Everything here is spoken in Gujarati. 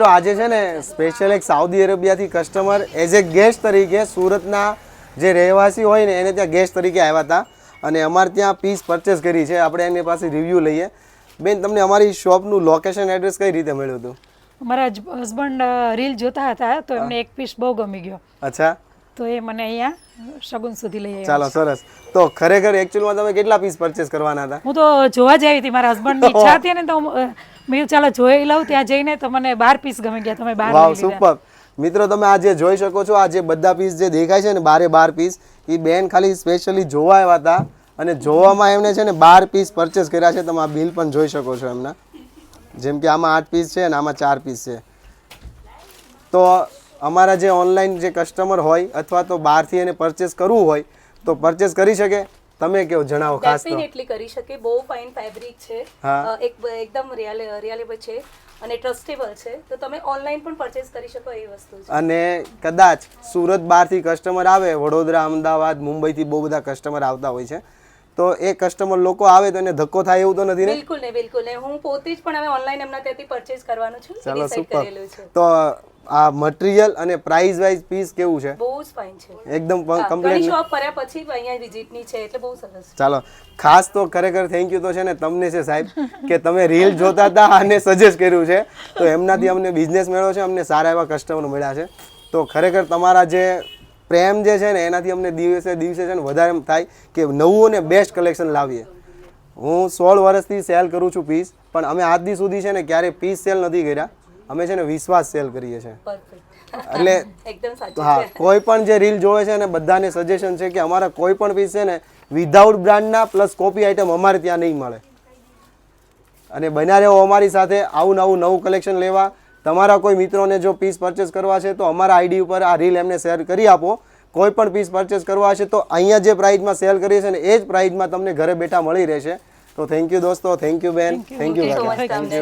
તો આજે છે ને સ્પેશિયલ એક સાઉદી અરેબિયાથી કસ્ટમર એઝ એ ગેસ્ટ તરીકે સુરતના જે રહેવાસી હોય ને એને ત્યાં ગેસ્ટ તરીકે આવ્યા હતા. અને અમારે ત્યાં પીસ પરચેસ કરી છે. આપણે એની પાસે રિવ્યૂ લઈએ. બેન તમને અમારી શોપનું લોકેશન એડ્રેસ કઈ રીતે મળ્યું હતું? મારા હસબન્ડ રીલ જોતા હતા તો એમને એક પીસ બહુ ગમી ગયો. અચ્છા. તો એ મને અહીંયા શગુન સુધી લઈ ચાલો સરસ. તો ખરેખર એકચ્યુઅલમાં તમે કેટલા પીસ પરચેસ કરવાના હતા? હું તો જોવા જ આવી હતી મારા હસબન્ડની ઈચ્છા હતી ને તો મેં ચાલો જોઈ લઉં. ત્યાં જઈને તો મને બાર પીસ ગમી ગયા તમે બાર વાવ સુપર મિત્રો તમે આ જે જોઈ શકો છો આ જે બધા પીસ જે દેખાય છે ને બારે બાર પીસ એ બેન ખાલી સ્પેશિયલી જોવા આવ્યા હતા અને જોવામાં એમને છે ને બાર પીસ પરચેસ કર્યા છે. તમે આ બિલ પણ જોઈ શકો છો એમના. જેમ કે આમાં આઠ પીસ છે અને આમાં ચાર પીસ છે. તો અમારા જે ઓનલાઈન જે કસ્ટમર હોય અથવા તો બહારથી એને પરચેસ કરવું હોય તો પરચેસ કરી શકે. તમે કેવો? જણાવો ખાસ ડેફિનેટલી કરી શકે. બહુ ફાઇન ફેબ્રિક છે. એક એકદમ રિયાલેબલ છે અને ટ્રસ્ટેબલ છે. તો તમે ઓનલાઈન પણ પરચેસ કરી શકો એ વસ્તુ છે. અને કદાચ સુરત બહારથી કસ્ટમર આવે વડોદરા અમદાવાદ મુંબઈથી બહુ બધા કસ્ટમર આવતા હોય છે. તો એ કસ્ટમર લોકો આવે તો એને ધક્કો થાય એવું તો નથી ને? બિલકુલ ને બિલકુલ ને. હું પોતે જ પણ હવે ઓનલાઈન એમના ત્યાંથી પરચેસ કરવાનું છું ચાલો સુપર છે. તો આ મટીરિયલ અને પ્રાઇસ વાઇઝ પીસ કેવું છે? બહુ જ ફાઇન છે. એકદમ કમ્પ્લીટ શોપ કર્યા પછી અહીંયા વિઝિટની છે એટલે બહુ સરસ ચાલો ખાસ તો ખરેખર થેન્ક યુ તો છે ને તમને છે સાહેબ કે તમે રીલ જોતા હતા અને સજેસ્ટ કર્યું છે. તો એમનાથી અમને બિઝનેસ મળ્યો છે અમને સારા એવા કસ્ટમર મળ્યા છે. તો ખરેખર તમારા જે પ્રેમ જે છે ને એનાથી અમને દિવસે દિવસે છે ને વધારે થાય કે નવું અને બેસ્ટ કલેક્શન લાવીએ. હું સોળ વર્ષથી સેલ કરું છું પીસ પણ અમે આજ સુધી છે ને ક્યારેય પીસ સેલ નથી કર્યા. અમે છે ને વિશ્વાસ સેલ કરીએ છીએ. એટલે હા છે. કોઈ પણ જે રીલ જોવે છે ને બધાને સજેશન છે કે અમારા કોઈ પણ પીસ છે ને વિધાઉટ બ્રાન્ડના પ્લસ કોપી આઇટમ અમારે ત્યાં નહીં મળે. અને બન્યા રહેવો અમારી સાથે આવું નવું નવું કલેક્શન લેવા. તમારા કોઈ મિત્રોને જો પીસ પરચેસ કરવા છે તો અમારા આઈડી ઉપર આ રીલ એમને શેર કરી આપો. કોઈ પણ પીસ પરચેસ કરવા હશે તો અહીંયા જે પ્રાઇસમાં સેલ કરીએ છીએ ને એ જ પ્રાઇસમાં તમને ઘરે બેઠા મળી રહેશે. તો થેન્ક યુ દોસ્તો થેન્ક યુ બેન. થેન્ક યુ much, તમને.